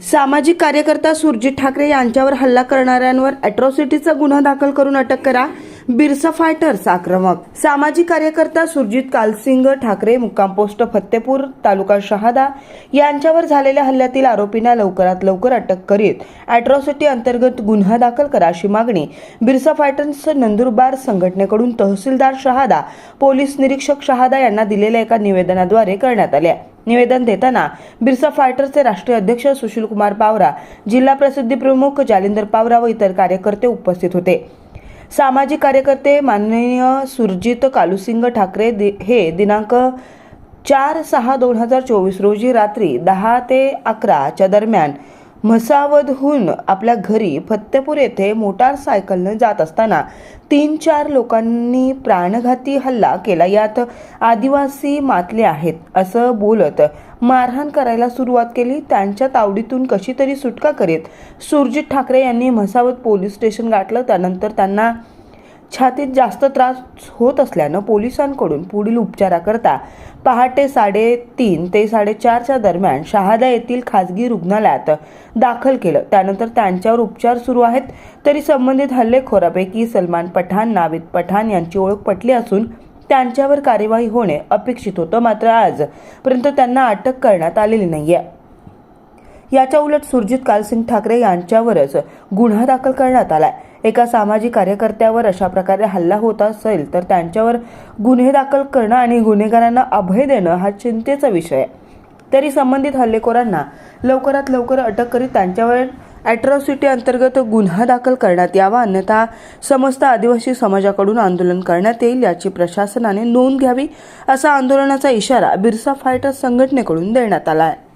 सामाजिक कार्यकर्ता सुरजित ठाकरे यांच्यावर हल्ला करणाऱ्यांवर अॅट्रॉसिटीचा गुन्हा दाखल करून अटक करा. बिरसा फायटर्स आक्रमक. सामाजिक कार्यकर्ता सुरजित कालसिंग ठाकरे मुक्काम पोस्ट फत्तेपूर तालुका शहादा यांच्यावर झालेल्या हल्ल्यातील आरोपींना लवकरात लवकर अटक करीत अॅट्रॉसिटी अंतर्गत गुन्हा दाखल करा अशी मागणी बिरसा फायटर्स नंदुरबार संघटनेकडून तहसीलदार शहादा पोलीस निरीक्षक शहादा यांना दिलेल्या एका निवेदनाद्वारे करण्यात आली. आहे निवेदन देताना बिरसा फायटर्सचे राष्ट्रीय अध्यक्ष सुशील कुमार पावरा जिल्हा प्रसिद्धी प्रमुख जालिंदर पावरा व इतर कार्यकर्ते उपस्थित होते. सामाजिक कार्यकर्ते माननीय सुरजित कालुसिंग ठाकरे दि- हे दिनांक चार सहा दोन हजार चोवीस रोजी रात्री दहा ते अकराच्या दरम्यान म्हसावदहून आपल्या घरी फत्तेपूर येथे मोटारसायकलनं जात असताना तीन चार लोकांनी प्राणघाती हल्ला केला. यात आदिवासी मातले आहेत असं बोलत मारहाण करायला सुरुवात केली. त्यांच्या तावडीतून कशी तरी सुटका करीत सुरजित ठाकरे यांनी म्हसावत पोलीस स्टेशन गाठलं. त्यानंतर त्यांना छातीत जास्त त्रास होत असल्यानं पोलिसांकडून पुढील उपचाराकरता पहाटे साडेतीन ते साडेचारच्या दरम्यान शहादा येथील खासगी रुग्णालयात दाखल केलं. त्यानंतर त्यांच्यावर उपचार सुरू आहेत. तरी संबंधित हल्लेखोरापैकी सलमान पठाण नाविद पठाण यांची ओळख पटली असून त्यांच्यावर कार्यवाही होणे अपेक्षित होतं. मात्र आजपर्यंत त्यांना अटक करण्यात आलेली नाहीये. याच्या उलट सुरजित कालसिंग ठाकरे यांच्यावरच गुन्हा दाखल करण्यात आलाय. एका सामाजिक कार्यकर्त्यावर अशा प्रकारे हल्ला होत असेल तर त्यांच्यावर गुन्हे दाखल करणं आणि गुन्हेगारांना अभय देणं हा चिंतेचा विषय आहे. तरी संबंधित हल्लेखोरांना लवकरात लवकर अटक करीत त्यांच्यावर ॲट्रॉसिटी अंतर्गत गुन्हा दाखल करण्यात यावा अन्यथा समस्त आदिवासी समाजाकडून आंदोलन करण्यात येईल याची प्रशासनाने नोंद घ्यावी असा आंदोलनाचा इशारा बिरसा फायटर्स संघटनेकडून देण्यात आला आहे.